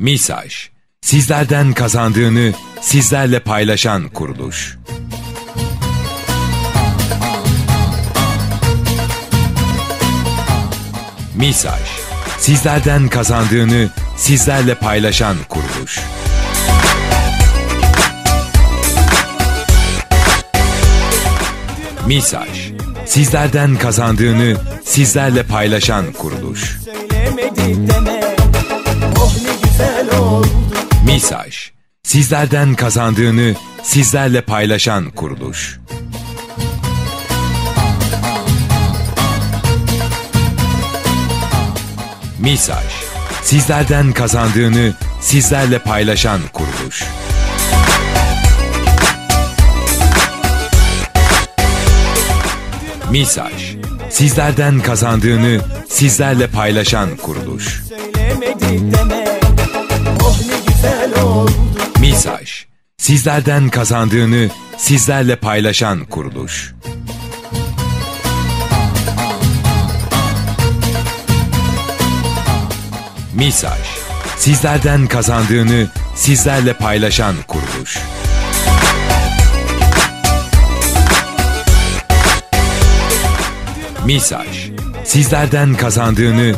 Misaj, sizlerden kazandığını sizlerle paylaşan kuruluş. Misaj, sizlerden kazandığını sizlerle paylaşan kuruluş. Misaj, sizlerden kazandığını sizlerle paylaşan kuruluş. Söylemedi deme Misaj, sizlerden kazandığını sizlerle paylaşan kuruluş. Misaj, sizlerden kazandığını sizlerle paylaşan kuruluş. Misaj, sizlerden kazandığını sizlerle paylaşan kuruluş. Söylemedi deme sizlerden kazandığını sizlerle paylaşan kuruluş. Misaj, sizlerden kazandığını sizlerle paylaşan kuruluş. Misaj, sizlerden kazandığını